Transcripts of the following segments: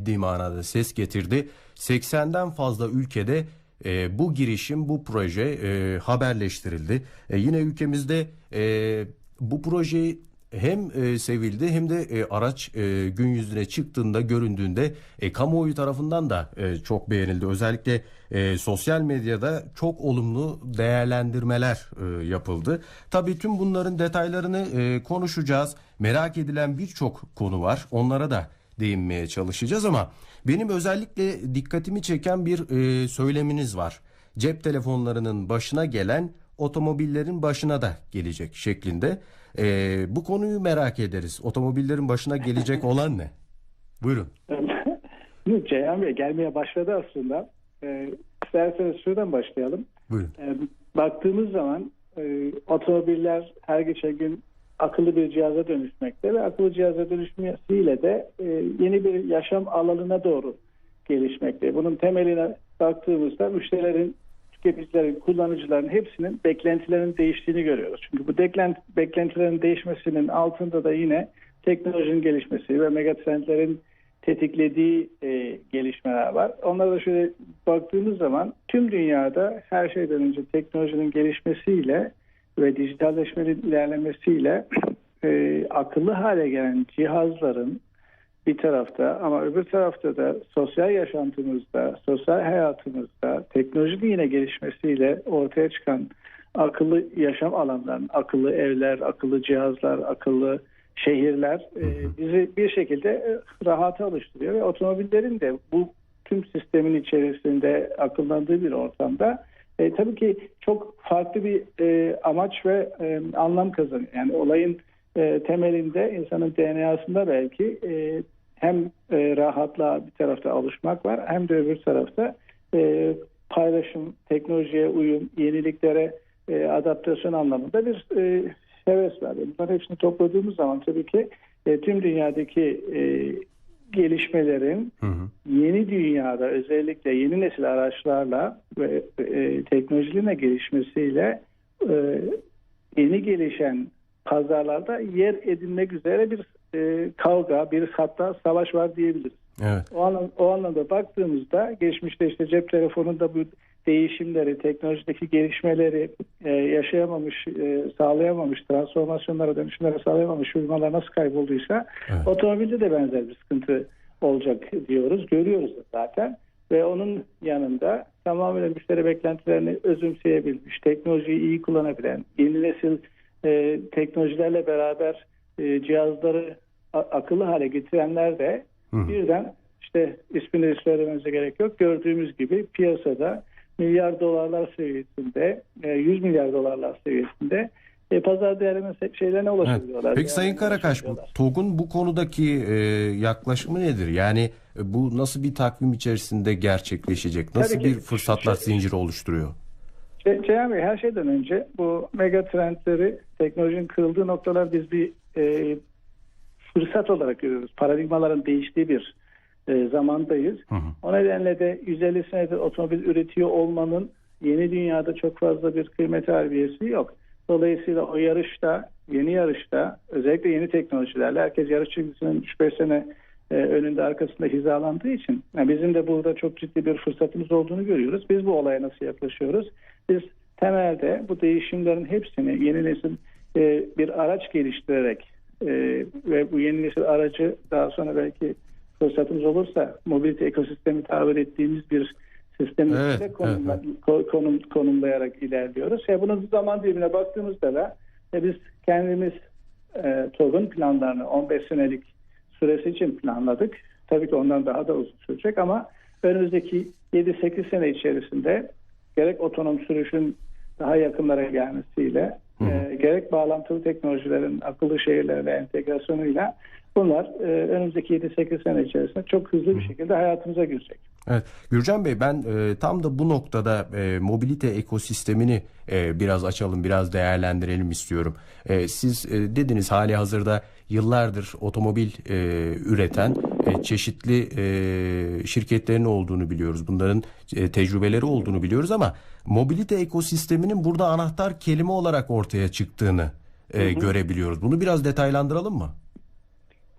ciddi manada ses getirdi. 80'den fazla ülkede e, bu girişim, bu proje e, haberleştirildi. E, yine ülkemizde e, bu proje hem e, sevildi hem de e, araç e, gün yüzüne çıktığında göründüğünde e, kamuoyu tarafından da e, çok beğenildi. Özellikle e, sosyal medyada çok olumlu değerlendirmeler e, yapıldı. Tabii tüm bunların detaylarını e, konuşacağız. Merak edilen birçok konu var. Onlara da değinmeye çalışacağız ama benim özellikle dikkatimi çeken bir e, söyleminiz var. Cep telefonlarının başına gelen otomobillerin başına da gelecek şeklinde. E, bu konuyu merak ederiz. Otomobillerin başına gelecek olan ne? Buyurun. Ceyhan Bey gelmeye başladı aslında. Ee, isterseniz şuradan başlayalım. Buyurun. Ee, baktığımız zaman e, otomobiller her geçen gün akıllı bir cihaza dönüşmekte ve akıllı cihaza dönüşmesiyle de e, yeni bir yaşam alanına doğru gelişmekte. Bunun temeline baktığımızda müşterilerin, tüketicilerin, kullanıcıların hepsinin beklentilerinin değiştiğini görüyoruz. Çünkü bu beklent, beklentilerin değişmesinin altında da yine teknolojinin gelişmesi ve megatrendlerin tetiklediği e, gelişmeler var. Onlara da şöyle baktığımız zaman tüm dünyada her şeyden önce teknolojinin gelişmesiyle ve dijitalleşmenin ilerlemesiyle e, akıllı hale gelen cihazların bir tarafta ama öbür tarafta da sosyal yaşantımızda, sosyal hayatımızda teknolojinin yine gelişmesiyle ortaya çıkan akıllı yaşam alanlarının, akıllı evler, akıllı cihazlar, akıllı şehirler e, bizi bir şekilde e, rahata alıştırıyor ve otomobillerin de bu tüm sistemin içerisinde akıllandığı bir ortamda e, tabii ki çok farklı bir e, amaç ve e, anlam kazanıyor. Yani olayın e, temelinde insanın DNA'sında belki e, hem e, rahatlığa bir tarafta alışmak var hem de öbür tarafta e, paylaşım, teknolojiye uyum, yeniliklere e, adaptasyon anlamında bir e, heves var. Bunların hepsini topladığımız zaman tabii ki e, tüm dünyadaki e, gelişmelerin Hı hı. yeni dünyada özellikle yeni nesil araçlarla ve e, teknolojilerine gelişmesiyle e, yeni gelişen pazarlarda yer edinmek üzere bir e, kavga, bir hatta savaş var diyebiliriz. Evet. O, anlam, o anlamda baktığımızda geçmişte işte cep telefonunda bu değişimleri, teknolojideki gelişmeleri e, yaşayamamış, e, sağlayamamış, transformasyonlara, dönüşümlere sağlayamamış firmalar nasıl kaybolduysa Evet. otomobilde de benzer bir sıkıntı olacak diyoruz. Görüyoruz da zaten. Ve onun yanında tamamen müşteri beklentilerini özümseyebilmiş, teknolojiyi iyi kullanabilen, yeni nesil e, teknolojilerle beraber e, cihazları akıllı hale getirenler de hı. birden işte ismini söylememize gerek yok. Gördüğümüz gibi piyasada milyar dolarlar seviyesinde, e, 100 milyar dolarlar seviyesinde e, pazar değerinin se- şeylerine Evet. ulaşabiliyorlar. Peki Sayın Karakaş. TOG'un bu konudaki e, yaklaşımı nedir? Yani e, bu nasıl bir takvim içerisinde gerçekleşecek? Nasıl Tabii ki. bir fırsatlar Şey- zinciri oluşturuyor? Ce- Ceyhan Bey her şeyden önce bu mega trendleri teknolojinin kırıldığı noktalar biz bir e, fırsat olarak görüyoruz. Paradigmaların değiştiği bir e, zamandayız. Hı hı. O nedenle de 150 senedir otomobil üretiyor olmanın yeni dünyada çok fazla bir kıymet harbiyesi yok. Dolayısıyla o yarışta, yeni yarışta özellikle yeni teknolojilerle herkes yarış çizgisinin 3-5 sene e, önünde arkasında hizalandığı için yani bizim de burada çok ciddi bir fırsatımız olduğunu görüyoruz. Biz bu olaya nasıl yaklaşıyoruz? Biz temelde bu değişimlerin hepsini yeni nesil e, bir araç geliştirerek e, ve bu yeni nesil aracı daha sonra belki fırsatımız olursa mobilite ekosistemi tabir ettiğimiz bir sistemin Evet, içinde konumla- evet, ko- konum, konumlayarak ilerliyoruz. Ya bunun zaman dilimine baktığımızda da e, biz kendimiz e, TOG'un planlarını 15 senelik süresi için planladık. Tabii ki ondan daha da uzun sürecek ama önümüzdeki 7-8 sene içerisinde gerek otonom sürüşün daha yakınlara gelmesiyle hı. e, gerek bağlantılı teknolojilerin akıllı şehirlerle entegrasyonuyla bunlar e, önümüzdeki 7-8 sene içerisinde çok hızlı bir şekilde hayatımıza girecek. Evet. Gürcan Bey ben e, tam da bu noktada e, mobilite ekosistemini e, biraz açalım, biraz değerlendirelim istiyorum. E, siz e, dediniz hali hazırda yıllardır otomobil e, üreten e, çeşitli e, şirketlerin olduğunu biliyoruz. Bunların e, tecrübeleri olduğunu biliyoruz ama mobilite ekosisteminin burada anahtar kelime olarak ortaya çıktığını e, görebiliyoruz. Bunu biraz detaylandıralım mı?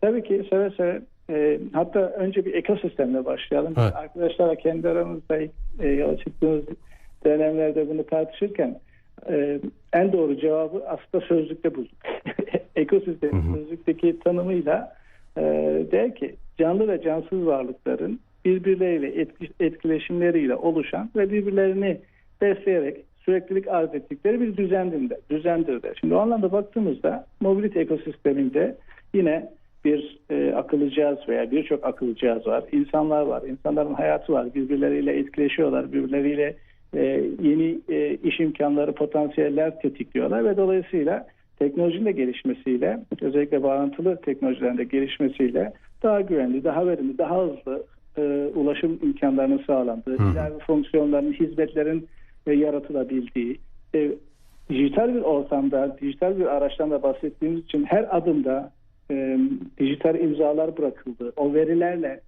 Tabii ki seve seve e, hatta önce bir ekosistemle başlayalım. Evet. Arkadaşlar kendi aramızda ilk, e, yola çıktığımız dönemlerde bunu tartışırken e, en doğru cevabı aslında sözlükte bulduk. Ekosistem Hı hı. sözlükteki tanımıyla e, der ki canlı ve cansız varlıkların birbirleriyle etki- etkileşimleriyle oluşan ve birbirlerini besleyerek süreklilik arz ettikleri bir düzendir, düzendir. Şimdi o anlamda baktığımızda mobilite ekosisteminde yine bir e, akıllı cihaz veya birçok akıllı cihaz var. İnsanlar var, insanların hayatı var. Birbirleriyle etkileşiyorlar, birbirleriyle e, yeni e, iş imkanları, potansiyeller tetikliyorlar ve dolayısıyla teknolojinin de gelişmesiyle, özellikle bağlantılı teknolojilerin de gelişmesiyle daha güvenli, daha verimli, daha hızlı e, ulaşım imkanlarının sağlandığı, hı. ilave fonksiyonların, hizmetlerin e, yaratılabildiği, e, dijital bir ortamda, dijital bir araçtan da bahsettiğimiz için her adımda e, dijital imzalar bırakıldı. O verilerle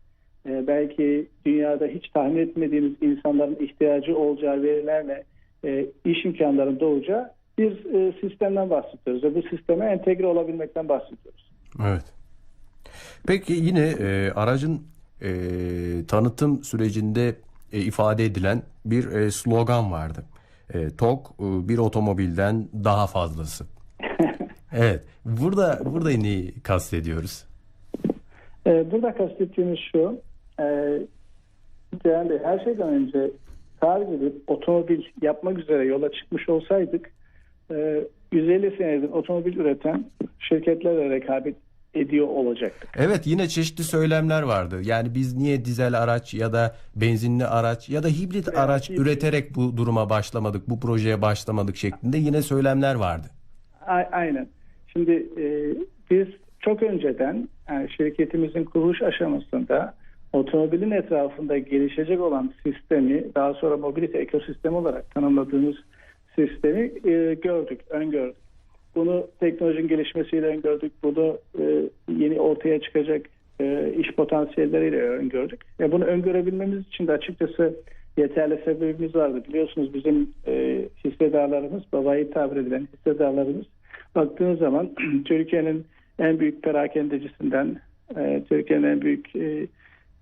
e, belki dünyada hiç tahmin etmediğimiz insanların ihtiyacı olacağı verilerle e, iş imkanlarının doğacağı bir e, sistemden bahsediyoruz. Ve bu sisteme entegre olabilmekten bahsediyoruz. Evet. Peki yine e, aracın e, tanıtım sürecinde e, ifade edilen bir e, slogan vardı. E, TOK e, bir otomobilden daha fazlası. Evet. Burada burada neyi kastediyoruz? Ee, Burada kastettiğimiz şu, e, Bey, her şeyden önce sadece bir otomobil yapmak üzere yola çıkmış olsaydık, e, 150 senedir otomobil üreten şirketlerle rekabet ediyor olacaktık. Evet yine çeşitli söylemler vardı. Yani biz niye dizel araç ya da benzinli araç ya da hibrit Veya araç hibrit. üreterek bu duruma başlamadık, bu projeye başlamadık şeklinde yine söylemler vardı. A- Aynen. Şimdi e, biz çok önceden yani şirketimizin kuruluş aşamasında otomobilin etrafında gelişecek olan sistemi daha sonra mobilite ekosistemi olarak tanımladığımız sistemi e, gördük, öngördük. Bunu teknolojinin gelişmesiyle öngördük. Bunu e, yeni ortaya çıkacak e, iş potansiyelleriyle öngördük. Ve bunu öngörebilmemiz için de açıkçası yeterli sebebimiz vardı. Biliyorsunuz bizim e, hissedarlarımız, babayı tabir edilen hissedarlarımız baktığınız zaman Türkiye'nin en büyük perakendecisinden, e, Türkiye'nin en büyük e,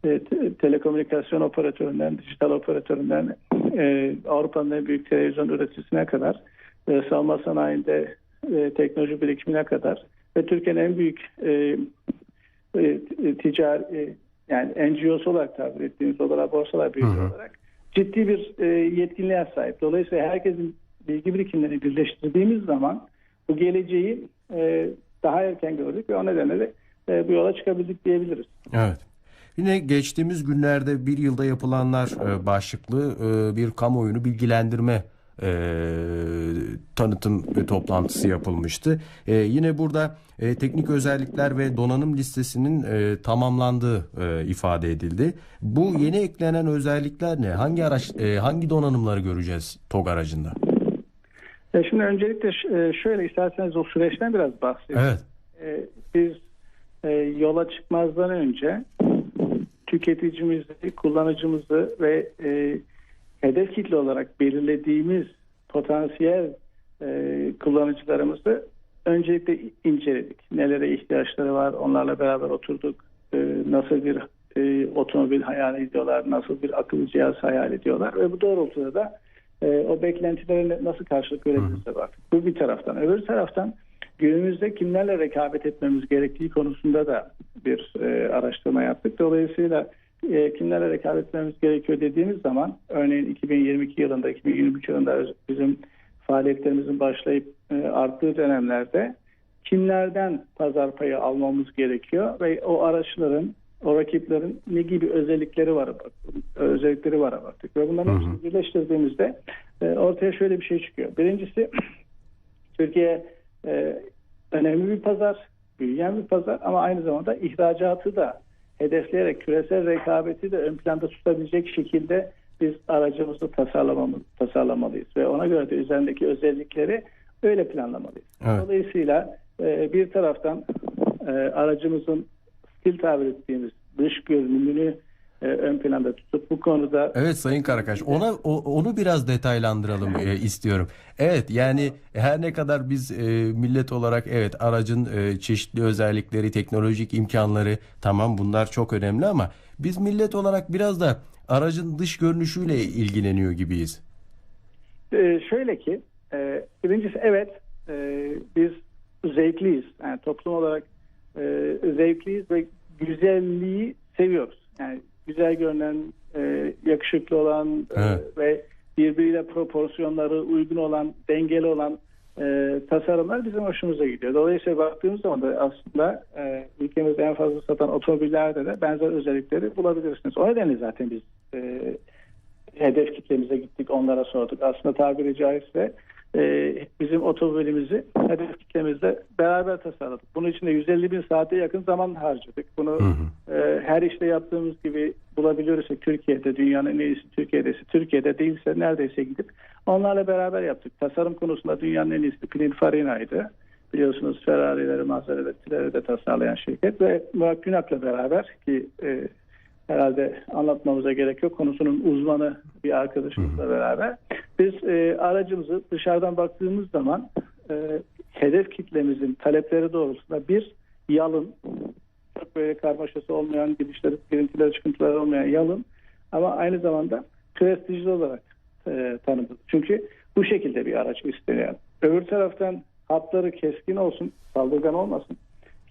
e, te- telekomünikasyon operatöründen, dijital operatöründen, e, Avrupa'nın en büyük televizyon üreticisine kadar, e, savunma sanayinde e, teknoloji birikimine kadar ve Türkiye'nin en büyük e, e, ticari e, yani NGO'su olarak tabir ettiğimiz olarak borsalar büyüğü olarak ciddi bir e, yetkinliğe sahip. Dolayısıyla herkesin bilgi birikimlerini birleştirdiğimiz zaman bu geleceği e, daha erken gördük ve o nedenle de e, bu yola çıkabildik diyebiliriz. Evet. Yine geçtiğimiz günlerde bir yılda yapılanlar e, başlıklı e, bir kamuoyunu bilgilendirme e, tanıtım toplantısı yapılmıştı. E, yine burada e, teknik özellikler ve donanım listesinin e, tamamlandığı e, ifade edildi. Bu yeni eklenen özellikler ne? Hangi araç, e, hangi donanımları göreceğiz TOG aracında? E, şimdi öncelikle e, şöyle isterseniz o süreçten biraz bahsedeyim. Evet. E, biz e, yola çıkmazdan önce tüketicimizi, kullanıcımızı ve e, hedef kitle olarak belirlediğimiz potansiyel e, kullanıcılarımızı öncelikle inceledik. Nelere ihtiyaçları var, onlarla beraber oturduk. E, nasıl bir e, otomobil hayal ediyorlar, nasıl bir akıllı cihaz hayal ediyorlar ve bu doğrultuda da e, o beklentilerine nasıl karşılık verebilirse baktık. Bu bir taraftan. Öbür taraftan günümüzde kimlerle rekabet etmemiz gerektiği konusunda da bir e, araştırma yaptık. Dolayısıyla e, kimlerle rekabet etmemiz gerekiyor dediğimiz zaman örneğin 2022 yılında 2023 yılında bizim faaliyetlerimizin başlayıp e, arttığı dönemlerde kimlerden pazar payı almamız gerekiyor ve o araçların o rakiplerin ne gibi özellikleri var baktık, özellikleri var baktık ve bunların hepsini birleştirdiğimizde e, ortaya şöyle bir şey çıkıyor. Birincisi Türkiye e, önemli bir pazar, büyüyen bir pazar ama aynı zamanda ihracatı da hedefleyerek küresel rekabeti de ön planda tutabilecek şekilde biz aracımızı tasarlamamız, tasarlamalıyız ve ona göre de üzerindeki özellikleri öyle planlamalıyız. Evet. Dolayısıyla e, bir taraftan e, aracımızın stil tabir ettiğimiz dış görünümünü e, ön planda tutup bu konuda Evet Sayın Karakaş ona o- onu biraz detaylandıralım e, istiyorum. Evet yani her ne kadar biz e, millet olarak evet aracın e, çeşitli özellikleri, teknolojik imkanları tamam bunlar çok önemli ama biz millet olarak biraz da aracın dış görünüşüyle ilgileniyor gibiyiz. Ee, şöyle ki e, birincisi evet e, biz zevkliyiz. Yani toplum olarak e, zevkliyiz ve güzelliği seviyoruz. Yani güzel görünen, e, yakışıklı olan e, Evet. ve birbiriyle proporsiyonları uygun olan, dengeli olan e, tasarımlar bizim hoşumuza gidiyor. Dolayısıyla baktığımız zaman da aslında e, ülkemizde en fazla satan otomobillerde de benzer özellikleri bulabilirsiniz. O nedenle zaten biz e, hedef kitlemize gittik, onlara sorduk. Aslında tabiri caizse e, bizim otomobilimizi hedef kitlemizle beraber tasarladık. Bunun için de 150 bin saate yakın zaman harcadık. Bunu e, her işte yaptığımız gibi bulabiliyorsak Türkiye'de, dünyanın en iyisi Türkiye'desi, Türkiye'de değilse neredeyse gidip onlarla beraber yaptık. Tasarım konusunda dünyanın en iyisi Pininfarina'ydı. Biliyorsunuz Ferrari'leri, Maserati'leri de tasarlayan şirket ve Murat Günak'la beraber ki e, herhalde anlatmamıza gerek yok. Konusunun uzmanı bir arkadaşımızla beraber. Biz e, aracımızı dışarıdan baktığımız zaman e, hedef kitlemizin talepleri doğrultusunda bir yalın, çok böyle karmaşası olmayan, gidişleri, girintileri, çıkıntıları olmayan yalın ama aynı zamanda prestijli olarak e, tanımladık. Çünkü bu şekilde bir araç isteniyor. Öbür taraftan hatları keskin olsun, saldırgan olmasın,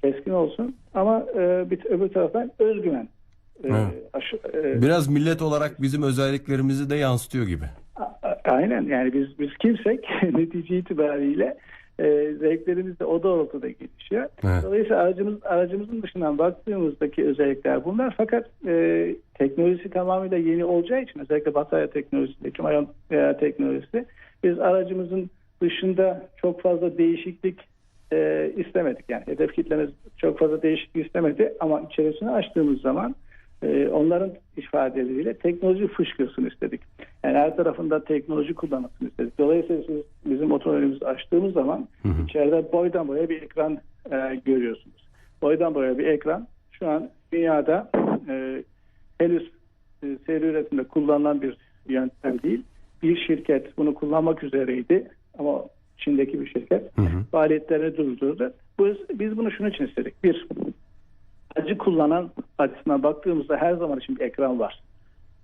keskin olsun ama e, bir, öbür taraftan özgüven. E, aşı- e, Biraz millet olarak bizim özelliklerimizi de yansıtıyor gibi. Aynen yani biz biz kimsek netice itibariyle e, zevklerimiz de o doğrultuda gelişiyor. Evet. Dolayısıyla aracımız aracımızın dışından baktığımızdaki özellikler bunlar fakat e, teknolojisi tamamıyla yeni olacağı için özellikle batarya teknolojisi, lityum e, teknolojisi biz aracımızın dışında çok fazla değişiklik e, istemedik. Yani hedef kitlemiz çok fazla değişiklik istemedi ama içerisini açtığımız zaman e, onların ifadeleriyle teknoloji fışkırsın istedik. Yani her tarafında teknoloji kullanılsın istedik. Dolayısıyla siz bizim otomobilimizi açtığımız zaman içeride boydan boya bir ekran e, görüyorsunuz. Boydan boya bir ekran şu an dünyada e, henüz e, seri üretimde kullanılan bir yöntem değil. Bir şirket bunu kullanmak üzereydi ama Çin'deki bir şirket Hı hı. faaliyetlerini durdurdu. Biz, biz bunu şunun için istedik. Bir, aracı kullanan açısından baktığımızda her zaman için bir ekran var.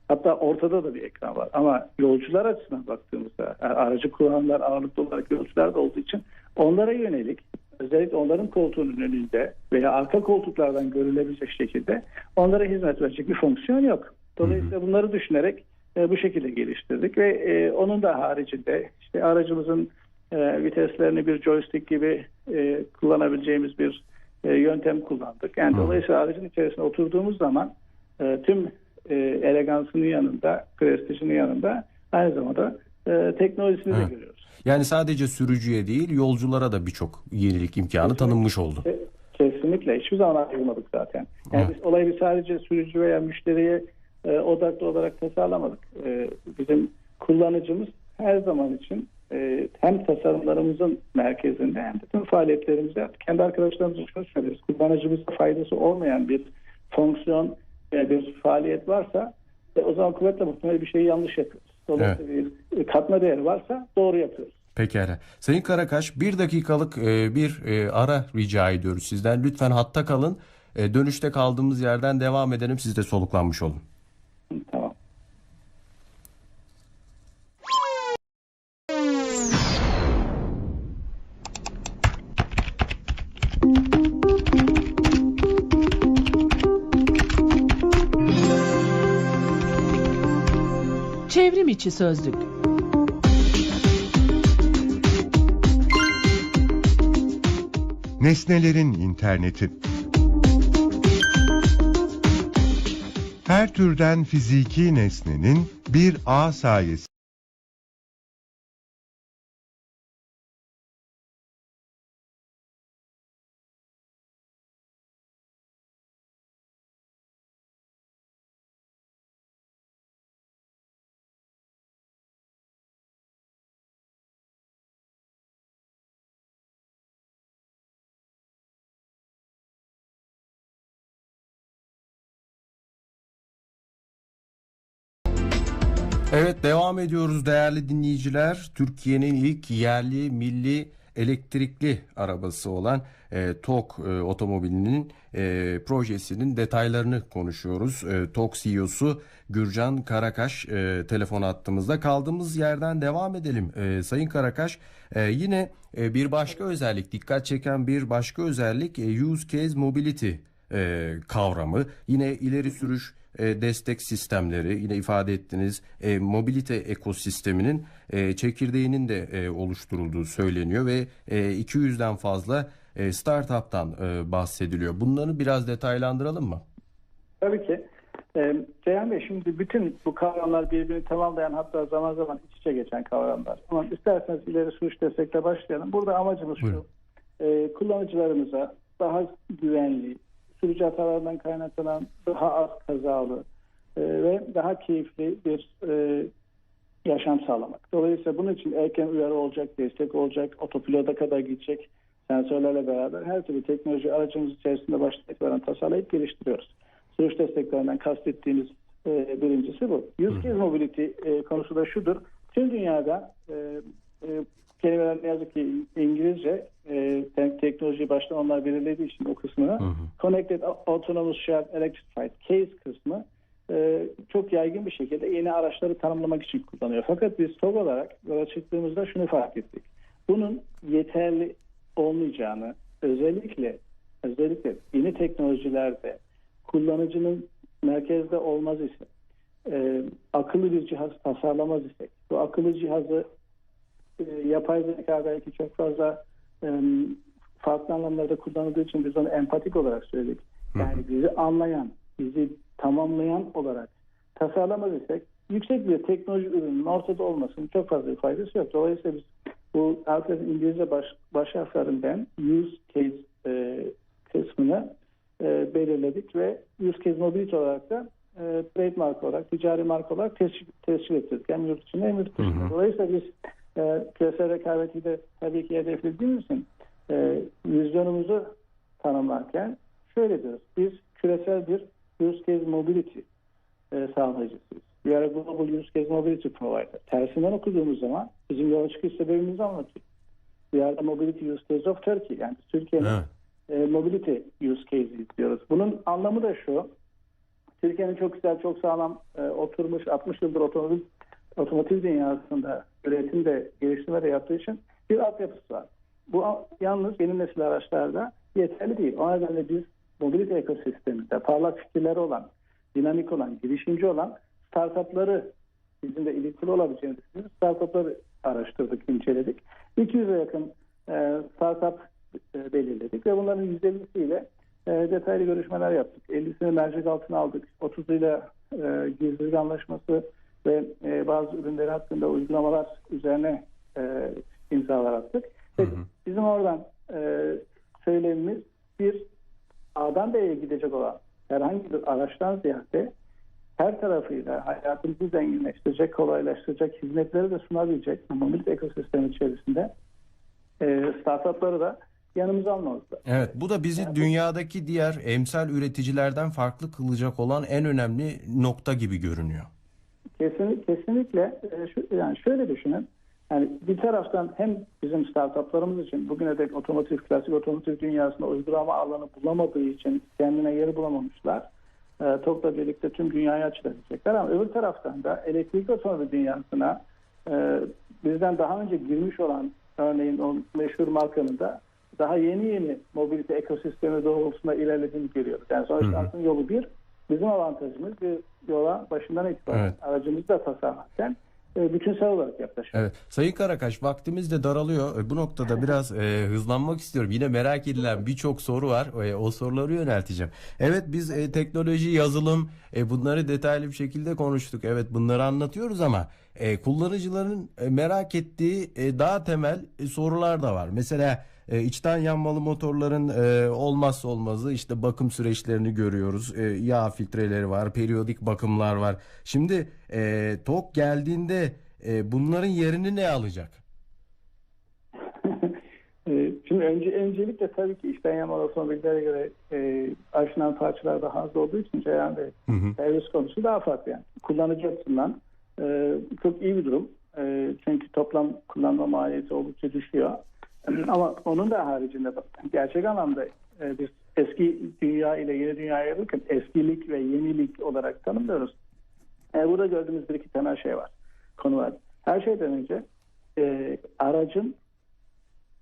Hatta ortada da bir ekran var. Ama yolcular açısından baktığımızda yani aracı kullananlar ağırlıklı olarak yolcular da olduğu için onlara yönelik özellikle onların koltuğunun önünde veya arka koltuklardan görülebilecek şekilde onlara hizmet verecek bir fonksiyon yok. Dolayısıyla bunları düşünerek e, bu şekilde geliştirdik ve e, onun da haricinde işte aracımızın e, viteslerini bir joystick gibi e, kullanabileceğimiz bir e, yöntem kullandık. Yani dolayısıyla aracın içerisine oturduğumuz zaman e, tüm e, elegansının yanında, prestijinin yanında aynı zamanda e, teknolojisini de Evet. görüyoruz. Yani sadece sürücüye değil yolculara da birçok yenilik imkanı tanınmış oldu. E, Kesinlikle. Hiçbir zaman ayrılmadık zaten. Yani Evet. biz olayı sadece sürücü veya müşteriye e, odaklı olarak tasarlamadık. E, bizim kullanıcımız her zaman için e, hem tasarımlarımızın merkezinde hem de tüm faaliyetlerimizde kendi arkadaşlarımıza şunu söylüyoruz. Kullanıcımıza faydası olmayan bir fonksiyon bir faaliyet varsa e, o zaman kuvvetle muhtemel bir şeyi yanlış yapıyoruz. Dolayısıyla bir katma değeri varsa doğru yapıyoruz. Pekala. Sayın Karakaş bir dakikalık e, bir e, ara rica ediyoruz sizden. Lütfen hatta kalın. E, dönüşte kaldığımız yerden devam edelim. Siz de soluklanmış olun. Tamam. İçi sözlük. Nesnelerin interneti. Her türden fiziki nesnenin bir ağ sayesinde Evet devam ediyoruz değerli dinleyiciler. Türkiye'nin ilk yerli milli elektrikli arabası olan e, TOK e, otomobilinin e, projesinin detaylarını konuşuyoruz. E, TOK CEO'su Gürcan Karakaş e, telefon attığımızda kaldığımız yerden devam edelim. E, Sayın Karakaş e, yine e, bir başka özellik dikkat çeken bir başka özellik e, use case mobility e, kavramı. Yine ileri sürüş e, destek sistemleri yine ifade ettiniz e, mobilite ekosisteminin e, çekirdeğinin de e, oluşturulduğu söyleniyor ve e, 200'den fazla e, startup'tan e, bahsediliyor. Bunları biraz detaylandıralım mı? Tabii ki. Ee, Ceyhan Bey şimdi bütün bu kavramlar birbirini tamamlayan hatta zaman zaman iç içe geçen kavramlar. Ama isterseniz ileri sürüş destekle başlayalım. Burada amacımız Buyurun. şu. e, kullanıcılarımıza daha güvenli, sürücü hatalarından kaynaklanan daha az kazalı e, ve daha keyifli bir e, yaşam sağlamak. Dolayısıyla bunun için erken uyarı olacak, destek olacak, otopilota kadar gidecek sensörlerle beraber her türlü teknoloji aracımız içerisinde itibaren tasarlayıp geliştiriyoruz. Sürüş desteklerinden kastettiğimiz e, birincisi bu. Use case mobility e, konusu da şudur. Tüm dünyada e, e, kelimeler ne yazık ki İngilizce e, te- teknolojiyi baştan onlar belirlediği için o kısmını hı. Connected Autonomous Shared Electrified Case kısmı e, çok yaygın bir şekilde yeni araçları tanımlamak için kullanıyor. Fakat biz TOG olarak yola çıktığımızda şunu fark ettik. Bunun yeterli olmayacağını özellikle özellikle yeni teknolojilerde kullanıcının merkezde olmaz ise e, akıllı bir cihaz tasarlamaz isek bu akıllı cihazı e, yapay zeka belki çok fazla e, farklı anlamlarda kullanıldığı için biz onu empatik olarak söyledik. Yani bizi anlayan, bizi tamamlayan olarak tasarlamaz isek yüksek bir teknoloji ürünün ortada olmasının çok fazla bir faydası yok. Dolayısıyla biz bu artık İngilizce baş, baş harflerinden use case e, kısmını e, belirledik ve use case mobility olarak da e, trademark olarak, ticari marka olarak tescil, tescil ettirdik. Hem yurt içinde hem yurt dışında. Dolayısıyla biz e, küresel rekabeti de tabii ki hedeflediğimiz için e, vizyonumuzu tanımlarken şöyle diyoruz. Biz küresel bir use case mobility e, sağlayıcısıyız. We are a global use case mobility provider. Tersinden okuduğumuz zaman bizim yola çıkış sebebimizi anlatıyor. We are the mobility use case of Turkey. Yani Türkiye'nin Evet. e, mobility use case'i diyoruz. Bunun anlamı da şu. Türkiye'nin çok güzel, çok sağlam e, oturmuş 60 yıldır otomobil otomotiv dünyasında üretimde, geliştirme de yaptığı için bir altyapısı var. Bu yalnız yeni nesil araçlarda yeterli değil. O nedenle biz mobility ekosisteminde parlak fikirleri olan, dinamik olan, girişimci olan startupları bizim de ilintili olabileceğini düşünüyoruz. Startupları araştırdık, inceledik. 200'e yakın e, startup e, belirledik ve bunların %50'siyle e, detaylı görüşmeler yaptık. 50'sini mercek altına aldık. 30'uyla e, gizlilik anlaşması ve e, bazı ürünleri hakkında uygulamalar üzerine e, imzalar attık. Hı hı. bizim oradan e, söylemimiz bir A'dan B'ye gidecek olan herhangi bir araçtan ziyade her tarafıyla hayatımızı zenginleştirecek, kolaylaştıracak hizmetleri de sunabilecek mobilite ekosistemi içerisinde e, startupları da yanımıza almamız lazım. Evet bu da bizi dünyadaki diğer emsal üreticilerden farklı kılacak olan en önemli nokta gibi görünüyor. Kesin, kesinlikle e, şu, yani şöyle düşünün. Yani bir taraftan hem bizim startuplarımız için bugüne dek otomotiv, klasik otomotiv dünyasında uygulama alanı bulamadığı için kendine yeri bulamamışlar. E, TOK'la birlikte tüm dünyaya açılabilecekler ama öbür taraftan da elektrikli otomobil dünyasına e, bizden daha önce girmiş olan örneğin o meşhur markanın da daha yeni yeni mobilite ekosistemi doğrultusunda ilerlediğini görüyoruz. Yani sonuçta yolu bir. Bizim avantajımız bir yola başından itibaren Evet. aracımızı da tasarlarken e, bütünsel olarak yaklaşıyoruz. Evet. Sayın Karakaş vaktimiz de daralıyor. E, Bu noktada biraz e, hızlanmak istiyorum. Yine merak edilen birçok soru var. E, o soruları yönelteceğim. Evet biz e, teknoloji, yazılım e, bunları detaylı bir şekilde konuştuk. Evet bunları anlatıyoruz ama e, kullanıcıların e, merak ettiği e, daha temel e, sorular da var. Mesela e, içten yanmalı motorların e, olmazsa olmazı işte bakım süreçlerini görüyoruz. E, yağ filtreleri var, periyodik bakımlar var. Şimdi e, TOK geldiğinde e, bunların yerini ne alacak? E, Şimdi önce öncelikle tabii ki içten yanmalı otomobillere göre e, aşınan parçalar daha az olduğu için Ceyhan Bey Hı hı. servis konusu daha farklı yani. Kullanıcı açısından e, çok iyi bir durum. E, çünkü toplam kullanma maliyeti oldukça düşüyor. Ama onun da haricinde gerçek anlamda biz eski dünya ile yeni dünyaya ayırırken eskilik ve yenilik olarak tanımlıyoruz. E, burada gördüğümüz bir iki temel şey var. Konu var. Her şeyden önce e, aracın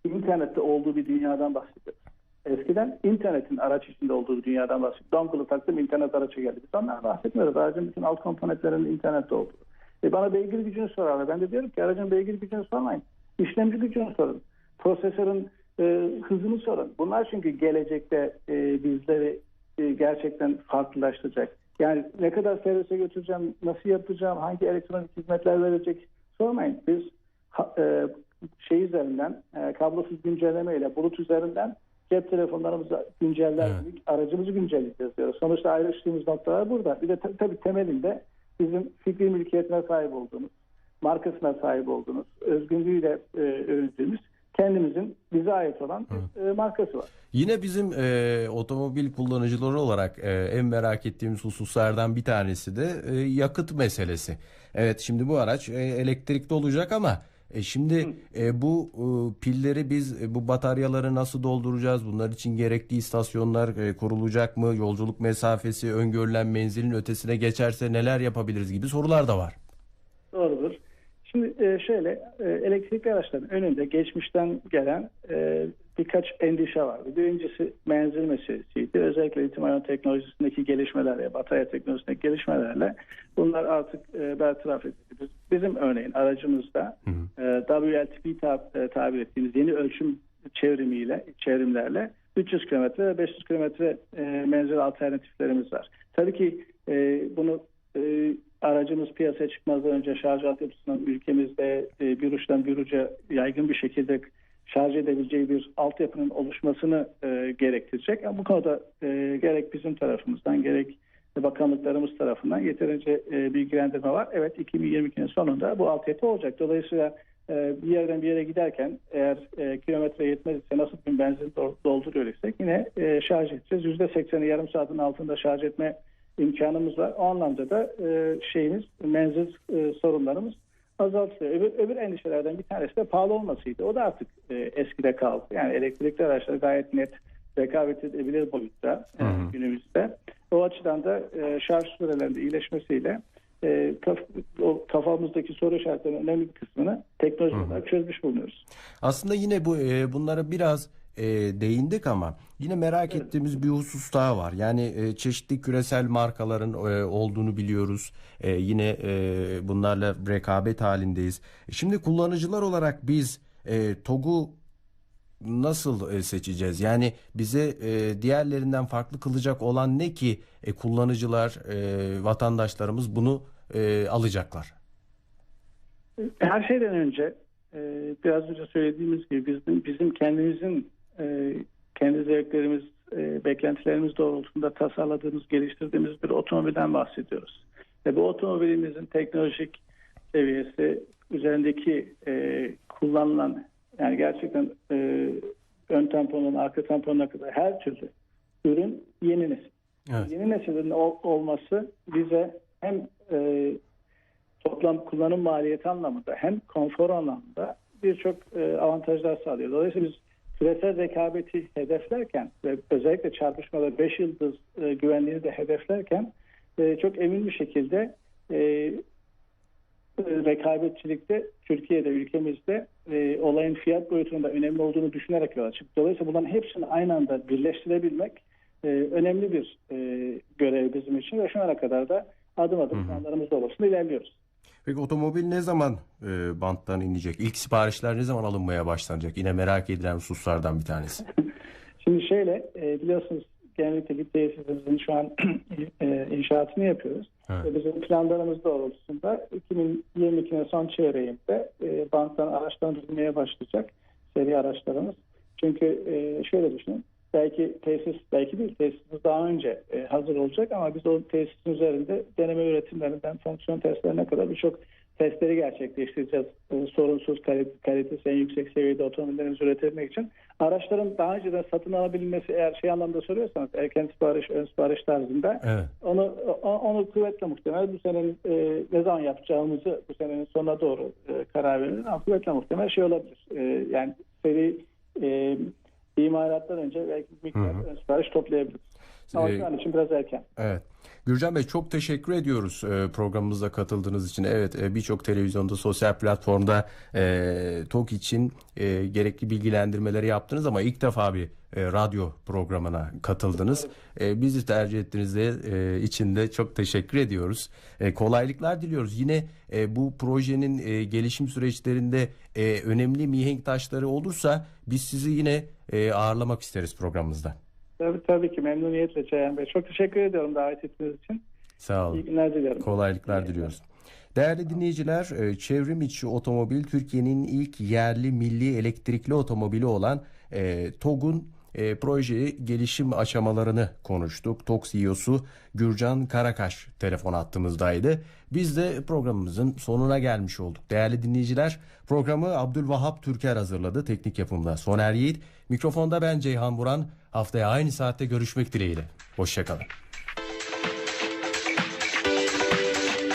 internette olduğu bir dünyadan bahsediyoruz. Eskiden internetin araç içinde olduğu bir dünyadan bahsediyoruz. Dongle'ı taktım internet araca geldi. Biz ondan bahsetmiyoruz. Aracın bütün alt komponentlerinin internette olduğu. E bana beygir gücünü sorarlar. Ben de diyorum ki aracın beygir gücünü sormayın. İşlemci gücünü sorun. Prosesörün e, hızını sorun. Bunlar çünkü gelecekte e, bizleri e, gerçekten farklılaştıracak. Yani ne kadar servise götüreceğim, nasıl yapacağım, hangi elektronik hizmetler verecek sormayın. Biz ha, e, şey üzerinden, e, kablosuz güncelleme ile bulut üzerinden cep telefonlarımızı günceller, Evet. aracımızı güncelleyeceğiz diyoruz. Sonuçta ayrıştığımız noktalar burada. Bir de ta- tabii temelinde bizim fikri mülkiyetine sahip olduğumuz, markasına sahip olduğumuz, özgünlüğüyle e, övüldüğümüz kendimizin bize ait olan bir e, markası var. Yine bizim e, otomobil kullanıcıları olarak e, en merak ettiğimiz hususlardan bir tanesi de e, yakıt meselesi. Evet şimdi bu araç e, elektrikli olacak ama e, şimdi e, bu e, pilleri biz e, bu bataryaları nasıl dolduracağız? Bunlar için gerekli istasyonlar e, kurulacak mı? Yolculuk mesafesi öngörülen menzilin ötesine geçerse neler yapabiliriz gibi sorular da var. Doğrudur. Şimdi e, şöyle e, elektrikli araçların önünde geçmişten gelen e, birkaç endişe vardı. Birincisi menzil meselesiydi. Özellikle lityum iyon teknolojisindeki gelişmelerle, batarya teknolojisindeki gelişmelerle bunlar artık bertaraf edildi. Biz- Bizim örneğin aracımızda WLTP tab- tabir ettiğimiz yeni ölçüm çevrimiyle, çevrimlerle 300 kilometre ve 500 kilometre menzil alternatiflerimiz var. Tabii ki bunu e, aracımız piyasaya çıkmazdan önce şarj altyapısının ülkemizde e, bir uçtan bir uca yaygın bir şekilde şarj edebileceği bir altyapının oluşmasını e, gerektirecek. Ama bu konuda e, gerek bizim tarafımızdan gerek bakanlıklarımız tarafından yeterince e, bilgilendirme var. Evet 2022'nin sonunda bu altyapı olacak. Dolayısıyla e, bir yerden bir yere giderken eğer e, kilometre yetmezse nasıl bir benzin do- dolduruyor isek yine e, şarj edeceğiz. %80'i yarım saatin altında şarj etme imkanımız var. O anlamda da e, şeyimiz menzil e, sorunlarımız azaltıyor. Öbür, öbür endişelerden bir tanesi de pahalı olmasıydı. O da artık e, eskide kaldı. Yani elektrikli araçlar gayet net rekabet edebilir boyutta e, günümüzde. O açıdan da e, şarj sürelerinde iyileşmesiyle e, kaf- o kafamızdaki soru işaretlerinin önemli bir kısmını teknoloji olarak çözmüş bulunuyoruz. Aslında yine bu e, bunlara biraz e, değindik ama yine merak ettiğimiz bir husus daha var. Yani e, çeşitli küresel markaların e, olduğunu biliyoruz. E, yine e, bunlarla rekabet halindeyiz. Şimdi kullanıcılar olarak biz e, TOG'u nasıl e, seçeceğiz? Yani bize e, diğerlerinden farklı kılacak olan ne ki e, kullanıcılar, e, vatandaşlarımız bunu e, alacaklar? Her şeyden önce e, biraz önce söylediğimiz gibi bizim, bizim kendimizin e, kendi zevklerimiz, e, beklentilerimiz doğrultusunda tasarladığımız, geliştirdiğimiz bir otomobilden bahsediyoruz. Ve bu otomobilimizin teknolojik seviyesi üzerindeki e, kullanılan yani gerçekten e, ön tamponun, arka tamponuna kadar her türlü ürün yeni nesil. Evet. Yeni neslin ol- olması bize hem e, toplam kullanım maliyeti anlamında hem konfor anlamında birçok e, avantajlar sağlıyor. Dolayısıyla biz küresel rekabeti hedeflerken ve özellikle çarpışmada 5 yıldız e, güvenliğini de hedeflerken e, çok emin bir şekilde e, e, rekabetçilikte Türkiye'de ülkemizde e, olayın fiyat boyutunda önemli olduğunu düşünerek yola çıktık. Dolayısıyla bunların hepsini aynı anda birleştirebilmek e, önemli bir e, görev bizim için ve şu ana kadar da adım adım planlarımız doğrultusunda ilerliyoruz. Peki otomobil ne zaman e, banttan inecek? İlk siparişler ne zaman alınmaya başlanacak? Yine merak edilen hususlardan bir tanesi. Şimdi şöyle e, biliyorsunuz genellikle bir tesisimizin şu an e, inşaatını yapıyoruz. Evet. Ve bizim planlarımız doğrultusunda 2022'nin son çeyreğinde e, banttan araçlarımız inmeye başlayacak seri araçlarımız. Çünkü e, şöyle düşünün belki tesis belki değil tesisimiz daha önce e, hazır olacak ama biz o tesisin üzerinde deneme üretimlerinden fonksiyon testlerine kadar birçok testleri gerçekleştireceğiz. E, sorunsuz kalite, kalitesi en yüksek seviyede otomobillerimizi üretebilmek için. Araçların daha önceden satın alabilmesi eğer şey anlamda soruyorsanız erken sipariş, ön sipariş tarzında Evet. onu onu kuvvetle muhtemel bu senenin e, ne zaman yapacağımızı bu senenin sonuna doğru e, karar verilir ama kuvvetle muhtemel şey olabilir. E, yani seri e, imalattan önce belki miktar ön sipariş toplayabiliriz. Ama Ee, şu an için biraz erken. Evet. Gürcan Bey çok teşekkür ediyoruz e, programımıza katıldığınız için. Evet e, birçok televizyonda, sosyal platformda e, TOK için e, gerekli bilgilendirmeleri yaptınız ama ilk defa bir e, radyo programına katıldınız. E, bizi tercih ettiğiniz e, için de çok teşekkür ediyoruz. E, kolaylıklar diliyoruz. Yine e, bu projenin e, gelişim süreçlerinde e, önemli mihenk taşları olursa biz sizi yine e, ağırlamak isteriz programımızda. Tabii, tabii ki memnuniyetle Ceyhan Bey. Çok teşekkür ediyorum davet ettiğiniz için. Sağ olun. İyi günler diliyorum. Kolaylıklar diliyoruz. Değerli dinleyiciler, e, çevrim içi otomobil Türkiye'nin ilk yerli milli elektrikli otomobili olan e, TOG'un e, projeyi gelişim aşamalarını konuştuk. TOG CEO'su Gürcan Karakaş telefon attığımızdaydı. Biz de programımızın sonuna gelmiş olduk. Değerli dinleyiciler, programı Abdülvahap Türker hazırladı. Teknik yapımda Soner Yiğit. Mikrofonda ben Ceyhan Buran. Haftaya aynı saatte görüşmek dileğiyle. Hoşçakalın.